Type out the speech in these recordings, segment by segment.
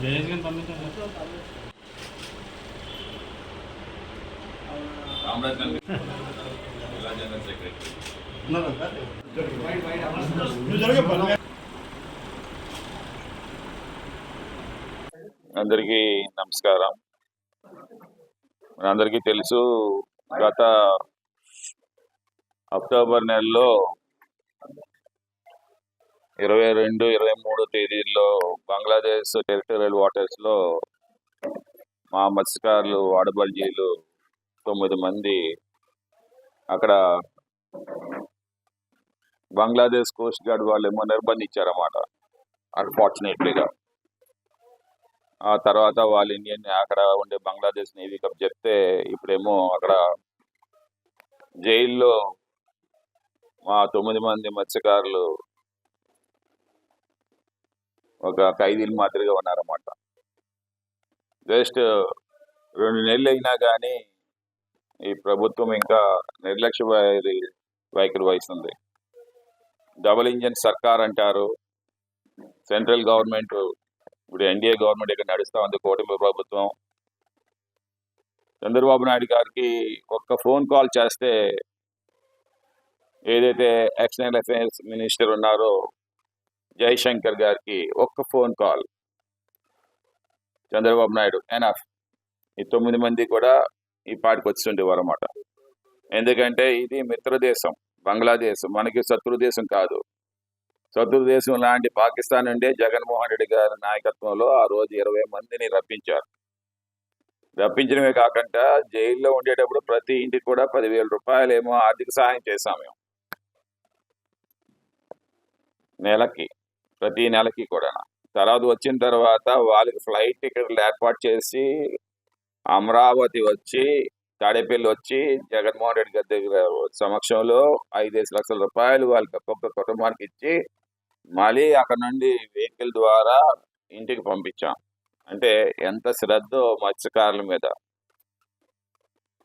జయేష్ గారిని పంపించండి Ramraj general secretary అందరికీ నమస్కారం. మనందరికీ తెలుసు గత అక్టోబర్ నెలలో ఇరవై రెండు ఇరవై మూడు తేదీల్లో బంగ్లాదేశ్ టెరిటోరియల్ వాటర్స్లో మా మత్స్యకారులు వాడబల్జీలు తొమ్మిది మంది అక్కడ బంగ్లాదేశ్ కోస్ట్ గార్డ్ వాళ్ళు ఏమో నిర్బంధించారన్నమాట అన్ఫార్చునేట్లీగా ఆ తర్వాత వాళ్ళు ఇండియన్ అక్కడ ఉండే బంగ్లాదేశ్ నేవీ కప్ చెప్తే ఇప్పుడేమో అక్కడ జైల్లో మా తొమ్మిది మంది మత్స్యకారులు ఒక ఖైదీలు మాదిరిగా ఉన్నారన్నమాట. జస్ట్ రెండు నెలలు అయినా కానీ ఈ ప్రభుత్వం ఇంకా నిర్లక్ష్య వైఖరి వహిస్తుంది. డబుల్ ఇంజన్ సర్కార్ అంటారు. సెంట్రల్ గవర్నమెంట్ ఇప్పుడు ఎన్డీఏ గవర్నమెంట్ ఇక్కడ నడుస్తూ ఉంది కూటమి ప్రభుత్వం. చంద్రబాబు నాయుడు గారికి ఒక్క ఫోన్ కాల్ చేస్తే ఏదైతే ఎక్స్టర్నల్ అఫైర్స్ మినిస్టర్ ఉన్నారో జైశంకర్ గారికి ఒక్క phone call. Chandrababu Naidu enough ఈ తొమ్మిది మంది కూడా ఈ పాటికి వచ్చిండేవారు అన్నమాట. ఎందుకంటే ఇది మిత్రదేశం బంగ్లాదేశ్. మనకి శత్రు దేశం కాదు. శత్రు దేశం లాంటి పాకిస్తాన్ నుండే జగన్మోహన్ రెడ్డి గారి నాయకత్వంలో ఆ రోజు ఇరవై మందిని రప్పించారు. రప్పించడమే కాకుండా జైల్లో ఉండేటప్పుడు ప్రతి ఇంటికి కూడా పదివేల రూపాయలు ఏమో ఆర్థిక సహాయం చేశాం మేము. నెలకి. ప్రతి నెలకి కూడా తర్వాత వచ్చిన తర్వాత వాళ్ళకి ఫ్లైట్ టికెట్లు ఏర్పాటు చేసి అమరావతి వచ్చి తాడేపల్లి వచ్చి జగన్మోహన్ రెడ్డి గారి దగ్గర సమక్షంలో ఐదేసి లక్షల రూపాయలు వాళ్ళకి ఒక్కొక్క కుటుంబానికి ఇచ్చి మళ్ళీ అక్కడ నుండి వెహికల్ ద్వారా ఇంటికి పంపించాం. అంటే ఎంత శ్రద్ధ మత్స్యకారుల మీద.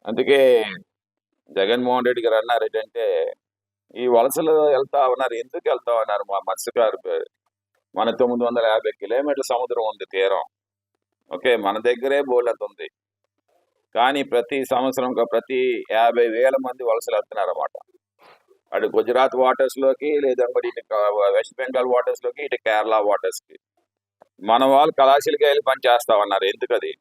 అందుకే జగన్మోహన్ రెడ్డి గారు అన్నారు ఏంటంటే ఈ వలసలు వెళ్తా ఉన్నారు ఎందుకు వెళ్తా ఉన్నారు మా మత్స్యకారు మన తొమ్మిది వందల యాభై కిలోమీటర్ల సముద్రం ఉంది తీరం. ఓకే మన దగ్గరే బోలెంత ఉంది. కానీ ప్రతి సంవత్సరం ప్రతి యాభై వేల మంది వలసలు వెళ్తున్నారు అన్నమాట అటు గుజరాత్ వాటర్స్లోకి ఇటు వెస్ట్ బెంగాల్ వాటర్స్లోకి ఇటు కేరళ వాటర్స్కి మన వాళ్ళు కళాశీలకి వెళ్ళి పని చేస్తామన్నారు. ఎందుకది?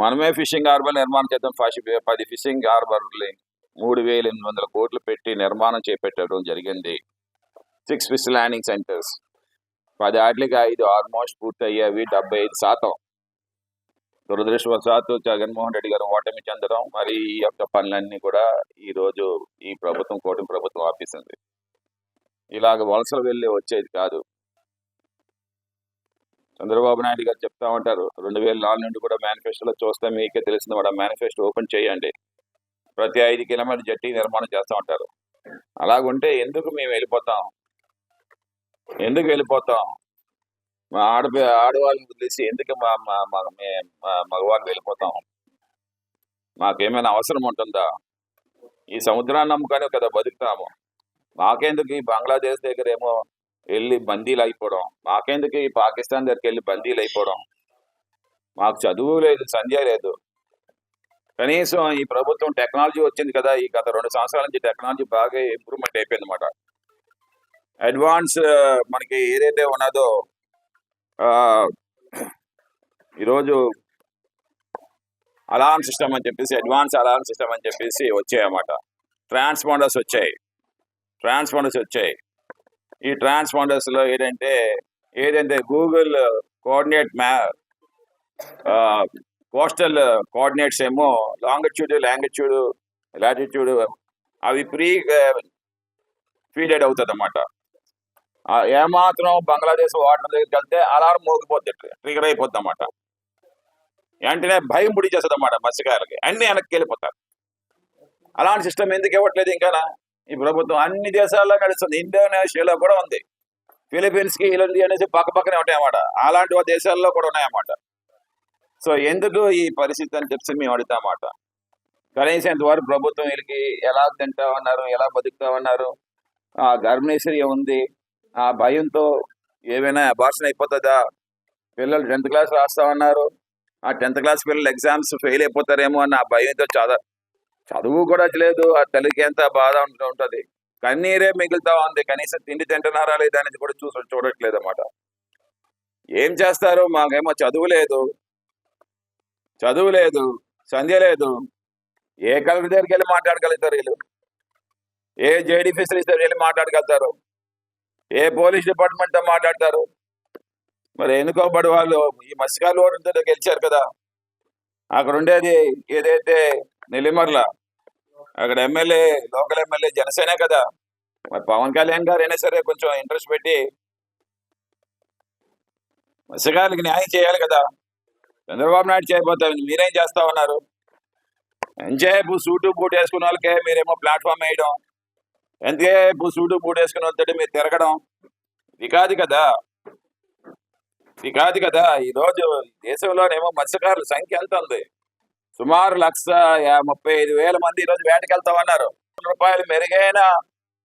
మనమే ఫిషింగ్ హార్బర్ నిర్మాణం చేద్దాం. ఫస్ట్ పది ఫిషింగ్ హార్బర్లు మూడు వేల ఎనిమిది వందల కోట్లు పెట్టి నిర్మాణం చేపట్టడం జరిగింది. Six fish landing centres. పది ఆటలకి ఐదు ఆల్మోస్ట్ పూర్తి అయ్యేవి డెబ్బై ఐదు శాతం. దురదృష్టవశాత్తు జగన్మోహన్ రెడ్డి గారు ఓటమి చెందడం మరి ఈ యొక్క పనులన్నీ కూడా ఈ రోజు ఈ ప్రభుత్వం కూటమి ప్రభుత్వం ఆపేసింది. ఇలాగ వలసలు వెళ్ళి వచ్చేది కాదు. చంద్రబాబు నాయుడు గారు చెప్తా ఉంటారు రెండు వేల నాలుగు నుండి కూడా మేనిఫెస్టోలో చూస్తే మీకే తెలిసింది మేడం మేనిఫెస్టో ఓపెన్ చేయండి. ప్రతి ఐదు కిలోమీటర్ జట్టి నిర్మాణం చేస్తూ ఉంటారు. అలాగుంటే ఎందుకు మేము వెళ్ళిపోతాం? ఎందుకు వెళ్ళిపోతాం? మా ఆడ ఆడవాళ్ళని వదిలేసి ఎందుకు మా మగవాళ్ళు వెళ్ళిపోతాం? మాకేమైనా అవసరం ఉంటుందా? ఈ సముద్రాన్ని నమ్ముకొని కదా బతుకుతాము మాకెందుకు ఈ బంగ్లాదేశ్ దగ్గర ఏమో వెళ్ళి బందీలు అయిపోవడం? మాకెందుకు ఈ పాకిస్తాన్ దగ్గరికి వెళ్ళి బందీలు అయిపోవడం? మాకు చదువు లేదు సంధ్య లేదు. కనీసం ఈ ప్రభుత్వం టెక్నాలజీ వచ్చింది కదా ఈ గత రెండు సంవత్సరాల నుంచి టెక్నాలజీ బాగా ఇంప్రూవ్మెంట్ అయిపోయింది అన్నమాట అడ్వాన్స్ మనకి ఏదైతే ఉన్నదో ఆ, ఈరోజు అలారం సిస్టమ్ అని చెప్పేసి అడ్వాన్స్ అలారం సిస్టమ్ అని చెప్పేసి వచ్చాయి అన్నమాట ట్రాన్స్పాండర్స్ వచ్చాయి. ట్రాన్స్పాండర్స్ వచ్చాయి. ఈ ట్రాన్స్పాండర్స్లో ఏంటంటే ఏదంటే గూగుల్ కోఆర్డినేట్ మ్యా కోస్టల్ కోఆర్డినేట్స్ ఏమో లాంగిట్యూడ్ లాంగిట్యూడ్ లాటిట్యూడ్ అవి ప్రీ ఫీడెడ్ అవుతుంది అన్నమాట ఏమాత్రం బంగ్లాదేశ్ వాటర్ దగ్గరికి వెళ్తే అలారం మోగిపోద్ది ట్రిగర్ అయిపోద్ది అన్నమాట వెంటనే భయం పుడి చేస్తుంది అన్నమాట మత్స్యకారులకి. అన్ని వెనక్కి వెళ్ళిపోతారు. అలాంటి సిస్టమ్ ఎందుకు ఇవ్వట్లేదు ఇంకా? ఈ ప్రభుత్వం అన్ని దేశాల్లో నడుస్తుంది. ఇండోనేషియాలో కూడా ఉంది. ఫిలిపీన్స్కి ఇలాంటి అనేసి పక్క పక్కనే ఉంటాయన్నమాట. అలాంటి దేశాల్లో కూడా ఉన్నాయన్నమాట. సో ఎందుకు ఈ పరిస్థితి అని చెప్పి మేము అడుగుతామాట కనీసం ఇంతవరకు ప్రభుత్వం వీళ్ళకి ఎలా తింటామన్నారు ఎలా బతుకుతామన్నారు ఆ గర్భిణీశ్వరి ఉంది ఆ భయంతో ఏమైనా అబార్షన్ అయిపోతుందా? పిల్లలు టెన్త్ క్లాస్ రాస్తా ఉన్నారు. ఆ టెన్త్ క్లాస్ పిల్లలు ఎగ్జామ్స్ ఫెయిల్ అయిపోతారేమో అన్న ఆ భయంతో చద చదువు కూడా లేదు. ఆ తల్లికి ఎంత బాధ ఉంటూ ఉంటది. కన్నీరే మిగులుతా ఉంది. కనీసం తిండి తింటున్నారా లేదా అనేది కూడా చూసి చూడట్లేదు అన్నమాట. ఏం చేస్తారు? మాకేమో చదువు లేదు. చదువు లేదు. సంధ్య లేదు. ఏ కలెక్టర్ దగ్గరికి వెళ్ళి మాట్లాడగలుగుతారు వీళ్ళు? ఏ జేడీ ఫెసిలిటీస్ దగ్గరికి వెళ్ళి మాట్లాడగలుగుతారు. ఏ పోలీస్ డిపార్ట్మెంట్ మాట్లాడతారు? మరి ఎన్నుకోబడి వాళ్ళు? ఈ మత్స్యకారులు ఓటుతో గెలిచారు కదా. అక్కడ ఉండేది ఏదైతే నెల్లిమర్ల అక్కడ ఎమ్మెల్యే లోకల్ ఎమ్మెల్యే జనసేనే కదా. మరి పవన్ కళ్యాణ్ గారు అయినా సరే కొంచెం ఇంట్రెస్ట్ పెట్టి మత్స్యకారులకు న్యాయం చేయాలి కదా. చంద్రబాబు నాయుడు చేయబోతారు. మీరేం చేస్తా ఉన్నారు? ఎంజాయ్ సూటు బూట్ వేసుకున్న వాళ్ళకే మీరేమో ప్లాట్ఫామ్ వేయడం. ఎంతసేపు సూటు బూట్ వేసుకున్న మీరు తిరగడం? ఇది కాదు. కదా ఇది కాదు. కదా ఈ రోజు దేశంలోనేమో మత్స్యకారుల సంఖ్య ఎంత ఉంది? సుమారు లక్ష ముప్పై ఐదు వేల మంది ఈ రోజు వేటకెళ్తామన్నారు. రూపాయలు మెరుగైన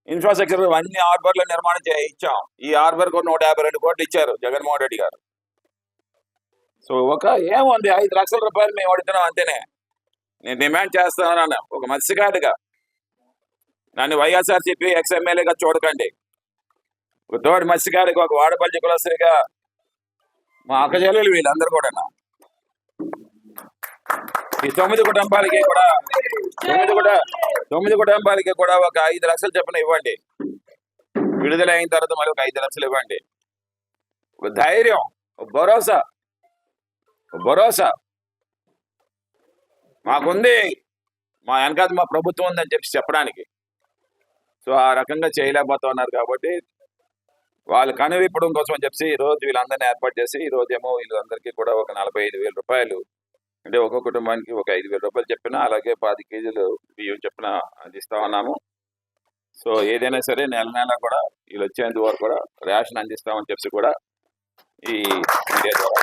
ఇన్ఫ్రాస్ట్రక్చర్ అన్ని హార్బర్లు నిర్మాణం చే ఇచ్చాం. ఈ హార్బర్కు నూట యాభై రెండు కోట్లు ఇచ్చారు జగన్మోహన్ రెడ్డి గారు. సో ఒక ఏముంది? ఐదు లక్షల రూపాయలు మేము అడుగుతున్నాం అంతేనే. నేను డిమాండ్ చేస్తానన్నా ఒక మత్స్యకారుడిగా. నన్ను వైఎస్ఆర్సీపీ ఎక్స్ ఎమ్మెల్యేగా చూడకండి. ఒక తోటి మత్స్యకారికి ఒక వాడపల్లి కులస్తుడిగా మా అక్కచెల్లెలు వీళ్ళందరూ కూడా ఈ తొమ్మిది కుటుంబాలకి కూడా తొమ్మిది కూడా తొమ్మిది కుటుంబాలకి కూడా ఒక ఐదు లక్షలు చెప్పిన ఇవ్వండి. విడుదల అయిన తర్వాత మరి ఒక ఐదు లక్షలు ఇవ్వండి. ఒక ధైర్యం ఒక భరోసా భరోసా. మాకుంది మా వెనకాల మా ప్రభుత్వం ఉందని చెప్పి చెప్పడానికి. సో ఆ రకంగా చేయలేకపోతున్నారు కాబట్టి వాళ్ళు కనువిప్పడం కోసం అని చెప్పి ఈ రోజు వీళ్ళందరినీ ఏర్పాటు చేసి ఈ రోజు ఏమో వీళ్ళందరికీ కూడా ఒక నలభై ఐదు వేల రూపాయలు అంటే ఒక్కొక్క కుటుంబానికి ఒక ఐదు వేల రూపాయలు చెప్పిన అలాగే పది కేజీలు బియ్యం చెప్పిన అందిస్తా ఉన్నాము. సో ఏదైనా సరే నెల నెల కూడా వీళ్ళు వచ్చేంత వరకు కూడా రేషన్ అందిస్తామని చెప్పి కూడా ఈ మీడియా ద్వారా